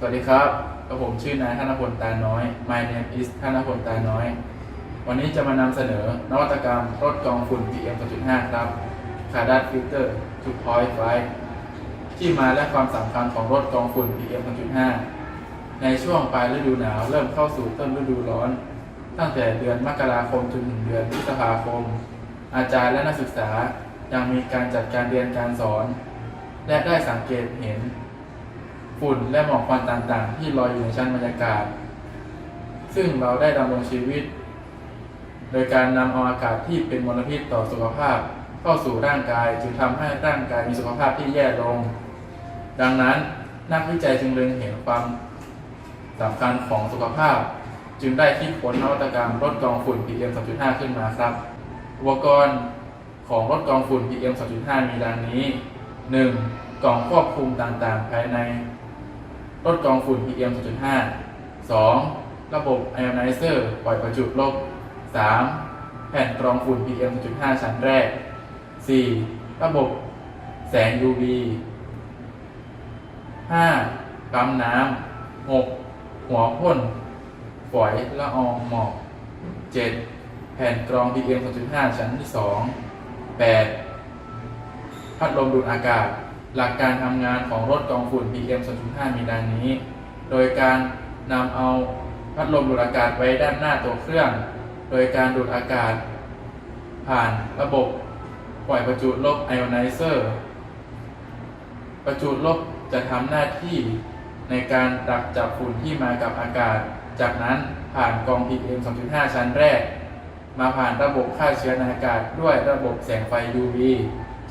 สวัสดีครับกับผมชื่อนายธนพลตาน้อย My name is ธนพลตาน้อย วันนี้จะมานำเสนอนวัตกรรมรถกองฝุ่น PM 2.5 ครับ c a r d a t Filter 2.5ที่มาและความสำคัญของรถกองฝุ่น PM 2.5 ในช่วงปลายฤดูหนาวเริ่มเข้าสู่ต้นฤดูร้อน ตั้งแต่เดือนมกราคมจนถึงเดือนพฤษภาคม อาจารย์และนักศึกษายังมีการจัดการเรียนการสอน และได้สังเกตเห็น ฝุ่นและหมอกควันต่างๆ ที่ลอยอยู่ในชั้นบรรยากาศ ซึ่งเราได้ดำรงชีวิต โดยการนำเอาอากาศที่เป็นมลพิษต่อสุขภาพ เข้าสู่ร่างกายจึงทำให้ร่างกายมีสุขภาพที่แย่ลง ดังนั้นนักวิจัยจึงเล็งเห็นความสำคัญของสุขภาพ จึงได้คิดค้นนวัตกรรมลดกองฝุ่น PM 2.5 ขึ้นมาครับ อุปกรณ์ของรถกองฝุ่น PM 2.5 มีดังนี้ 1. กล่องควบคุมต่างๆ ภายใน รถกองฝุ่น PM 2.5 2. ระบบไอออไนเซอร์ปล่อยประจุลบ 3. แผ่นกรองฝุ่น PM 2.5 ชั้นแรก 4. ระบบแสง UV 5. ปั๊มน้ำ 6. หัวพ่นฝอยละอองหมอก 7. แผ่นกรอง PM 2.5 ชั้นที่ 2 8. พัดลมดูดอากาศ หลักการทำงานของรถกองฝุ่น PM 2.5 มีดังนี้ โดยการนำเอาพัดลมดูดอากาศไว้ด้านหน้าตัวเครื่อง โดยการดูดอากาศ ผ่านระบบปล่อยประจุลบไอออไนเซอร์ ประจุลบจะทำหน้าที่ในการดักจับฝุ่นที่มากับอากาศ จากนั้นผ่านกอง PM 2.5 ชั้นแรก มาผ่านระบบฆ่าเชื้อในอากาศด้วยระบบแสงไฟ UV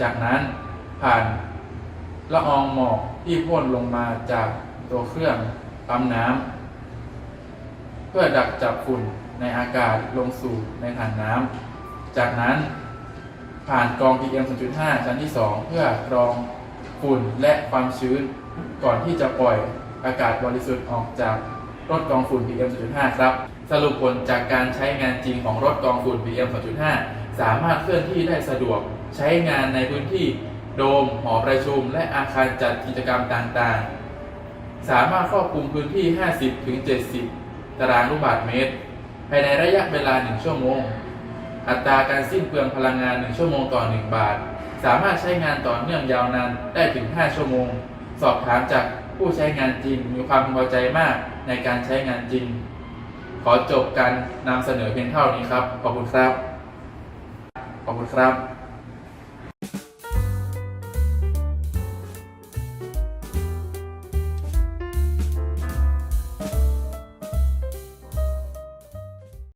จากนั้นผ่าน ละอองหมอกที่พ่นลงมาจากตัวเครื่องปั๊มน้ำเพื่อดักจับฝุ่นในอากาศลงสู่ในถังน้ำจากนั้นผ่านกรอง PM 2.5 ชั้นที่ 2 เพื่อกรองฝุ่นและความชื้น ก่อนที่จะปล่อยอากาศบริสุทธิ์ออกจากรถกรองฝุ่น PM 2.5 ครับ สรุปผลจากการใช้งานจริงของรถกรองฝุ่น PM 2.5 สามารถเคลื่อนที่ได้สะดวกใช้งานในพื้นที่ โดม หอประชุม และอาคารจัดกิจกรรมต่างๆ สามารถครอบคลุมพื้นที่ 50-70 ตารางลูกบาศก์เมตร ภายในระยะเวลา 1 ชั่วโมง อัตราการสิ้นเปลืองพลังงาน 1 ชั่วโมงต่อ 1 บาท สามารถใช้งานต่อเนื่องยาวนานได้ถึง 5 ชั่วโมง สอบถามจากผู้ใช้งานจริงมีความพึงพอใจมากในการใช้งานจริง ขอจบการนำเสนอเพียงเท่านี้ครับ ขอบคุณครับ ขอบคุณครับ